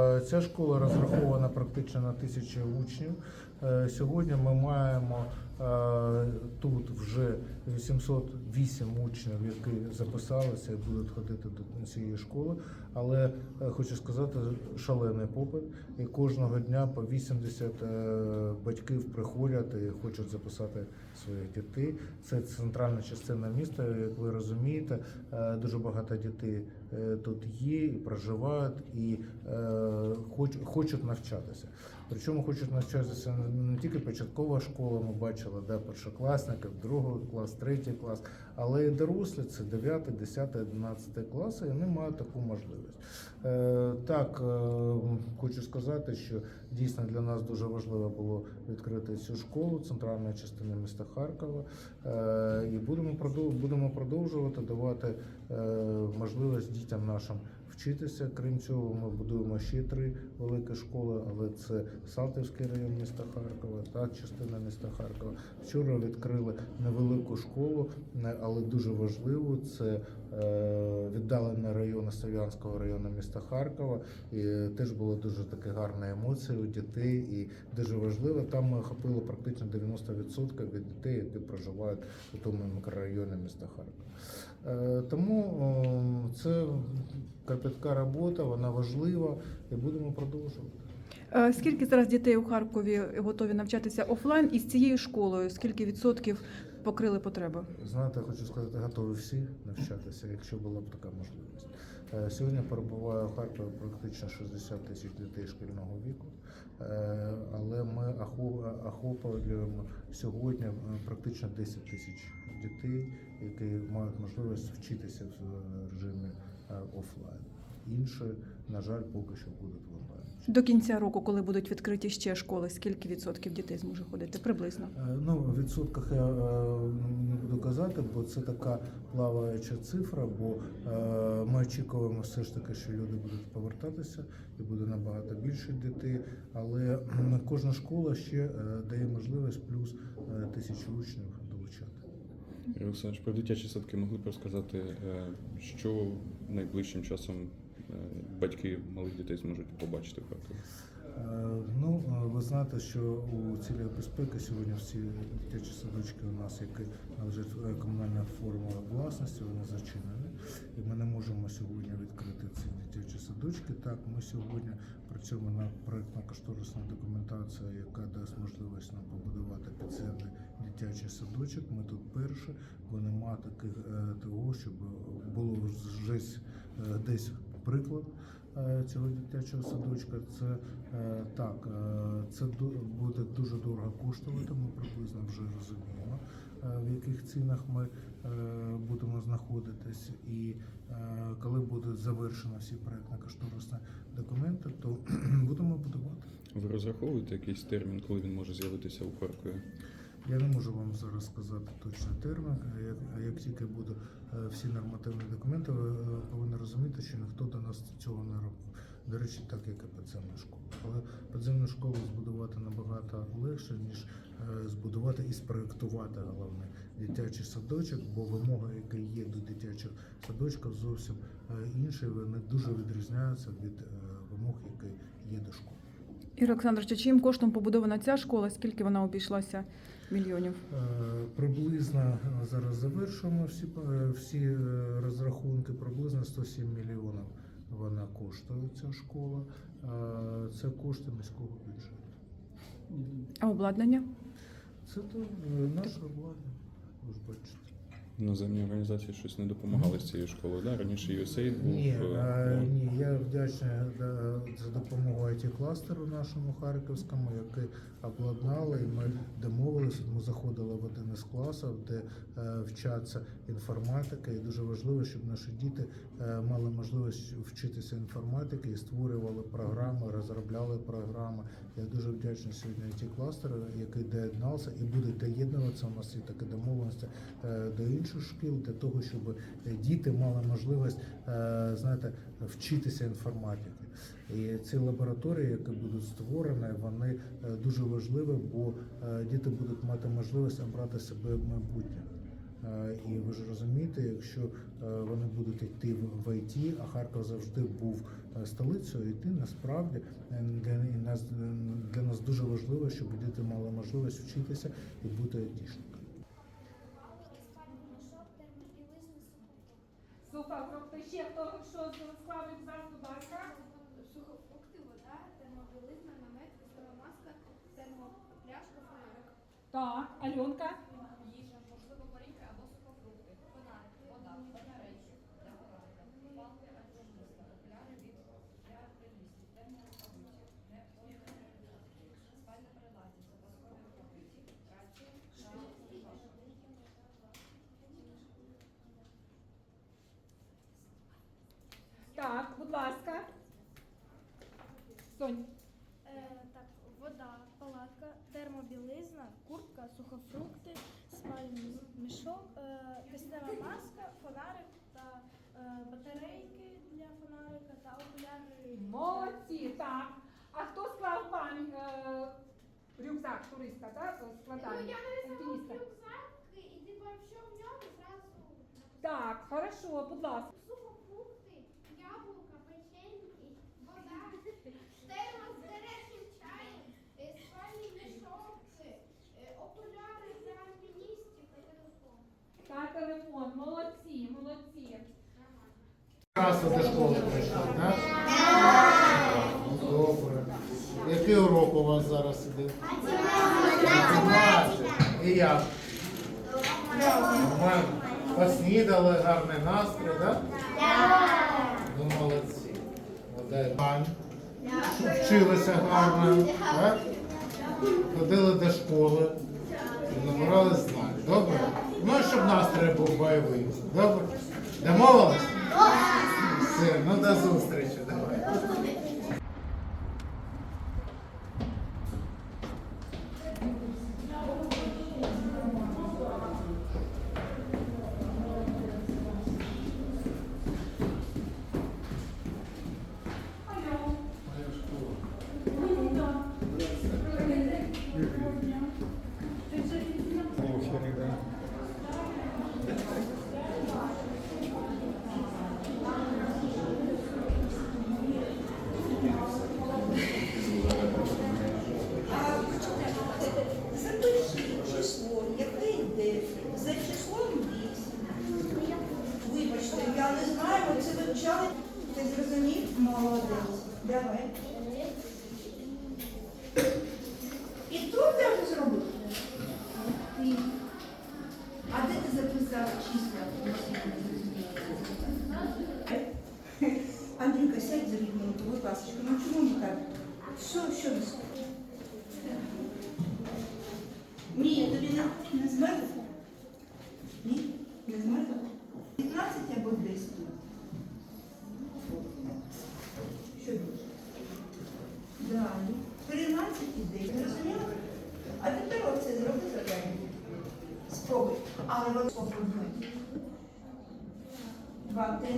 Е, Ця школа розрахована практично на тисячу учнів. Е, Сьогодні ми маємо е, тут вже 808 учнів, які записалися і будуть ходити до цієї школи. Але хочу сказати, шалений попит. І кожного дня по 80 е, батьків приходять і хочуть записати своїх дітей. Це центральна частина міста. Як ви розумієте, дуже багато дітей тут є і проживають, і хоч, хочуть навчатися. Причому хочуть навчатися не тільки початкова школа, ми бачили, да, першокласників, другий клас, третій клас, але і дорослі це 9, 10, 11 класи, і вони мають таку можливість. Е, так, е, хочу сказати, що дійсно для нас дуже важливо було відкрити цю школу центральної частини міста Харкова. Е, і будемо продов- будемо продовжувати давати можливість дітям нашим вчитися. Крім цього, ми будуємо ще три великі школи, але це Салтівський район міста Харкова та частина міста Харкова. Вчора відкрили невелику школу, але дуже важливу. Це е, віддалений район Слов'янського району міста Харкова. І теж було дуже таке гарні емоції у дітей, і дуже важливо. Там ми охопили практично 90% від дітей, які проживають у тому мікрорайоні міста Харкова. Е, Тому це кропітка робота, вона важлива, і будемо продовжувати. Е, Скільки зараз дітей у Харкові готові навчатися офлайн і з цією школою? Скільки відсотків покрили потреби? Знаєте, хочу сказати, готові всі навчатися, якщо була б така можливість. Е, Сьогодні перебуває у Харкові практично 60 тисяч дітей шкільного віку, Е, але ми охоплюємо сьогодні практично 10 тисяч дітей, які мають можливість вчитися в режимі офлайн. Інші, на жаль, поки що будуть в онлайн. До кінця року, коли будуть відкриті ще школи, скільки відсотків дітей зможе ходити? Приблизно. Е, Ну, в відсотках я е, не буду казати, бо це така плаваюча цифра, бо е, ми очікуємо все ж таки, що люди будуть повертатися і буде набагато більше дітей. Але кожна школа ще дає можливість плюс тисячу учнів долучати. Юрій про дитячі садки могли б розказати, що найближчим часом батьки малих дітей зможуть побачити в Харкові? Е, Ну, е, ви знаєте, що у цілях безпеки сьогодні всі дитячі садочки у нас, які належать е, комунальна форма власності, вони зачинені. І ми не можемо сьогодні відкрити ці дитячі садочки. Так, ми сьогодні працюємо над проєктно-кошторисною документацією, яка дасть можливість нам побудувати підземний дитячий садочок. Ми тут перші, бо нема таких е, того, щоб було вже е, десь приклад е, цього дитячого садочка. Це е, так, е, це буде дуже дорого коштувати. Ми приблизно вже розуміємо, в яких цінах ми будемо знаходитись. І коли будуть завершені всі проєктно-кошторисні документи, то будемо будувати. Ви розраховуєте якийсь термін, коли він може з'явитися у Харкові? Я не можу вам зараз сказати точний термін. Як, як тільки будуть всі нормативні документи, розуміти, що ніхто до нас цього не робив. До речі, так як і підземну школу. Але підземну школу збудувати набагато легше, ніж е, збудувати і спроєктувати головне дитячий садочок, бо вимоги, які є до дитячих садочків, зовсім е, інші. Вони дуже відрізняються від е, вимог, які є до школи. Ігор Олександрович, чиїм коштом побудована ця школа? Скільки вона обійшлася мільйонів? Е, Приблизно е, зараз завершуємо всі, е, всі розрахунки. Приблизно 107 мільйонів вона коштує ця школа. Це кошти міського бюджету. А обладнання? Це то наше обладнання. Ви ж бачите. Іноземні організації щось не допомагали з цією школою. Да? Раніше USAID був. Ні, е, ну, ні, я вдячний е, за допомогу it кластеру нашому харківському, який обладнали, і ми домовилися. Ми заходили в один із класів, де е, вчаться інформатика, і дуже важливо, щоб наші діти е, мали можливість вчитися інформатики і створювали програми, розробляли програми. Я дуже вдячний сьогодні it кластеру, який доєднався і буде доєднуватися. У нас є такі домовленості до інших шкіл для того, щоб діти мали можливість знаєте, вчитися інформатики. І ці лабораторії, які будуть створені, вони е, дуже важливі, бо е, діти будуть мати можливість обрати себе майбутнє. Е, І ви ж розумієте, якщо вони будуть йти в- в ІТ, а Харків завжди був столицею ІТ, насправді для нас для нас дуже важливо, щоб діти мали можливість вчитися і бути айтішниками. Супер, тобто ще хто що склав рюкзак, будь ласка. Сухофрукти, вода, термобілизна, намет, військова маска, термопляшка, фонарик. Так, Альонка. Їжа, можливо, горіхи або сухофрукти. Так, будь ласка. Сонь. Е, так, вода, палатка, термобілизна, куртка, сухофрукти, спальний мішок, е, киснева маска, фонарик та е, батарейки для фонарика та окуляри. Молодці, так. А хто склав пан е, рюкзак туриста, так? Складання. Ну, я альпініста? рюкзак, і типу, що в ньому зразу Так, хорошо, будь ласка. сухофрукти, яблука, печеньки, вода, термос з гарячим чаєм, е, спальний мішок, е, окуляри для альпіністів та телефон. Та телефон, молодці, молодці. Раз до школи прийшли, так? Добре. Який урок у вас зараз іде? І як? Нормально. Поснідали, гарний настрій, так? Ну, молодці. Ань. Вчилися гарно, так? Ходили до школи, набирали знань. Ну, і був бойовий. Добре? Домовились? Все, ну до зустрічі. Давай. Вивчали. Ти зрозумів? Молодець. Давай. І тут треба зробити. Ти. А де ти записав числа? Андрійка, сядь за рівненько, будь ласка. Ну чому не так? Що, що скажете? Ні, тобі не, не змерзло? আরও কখন হয় বাড়তে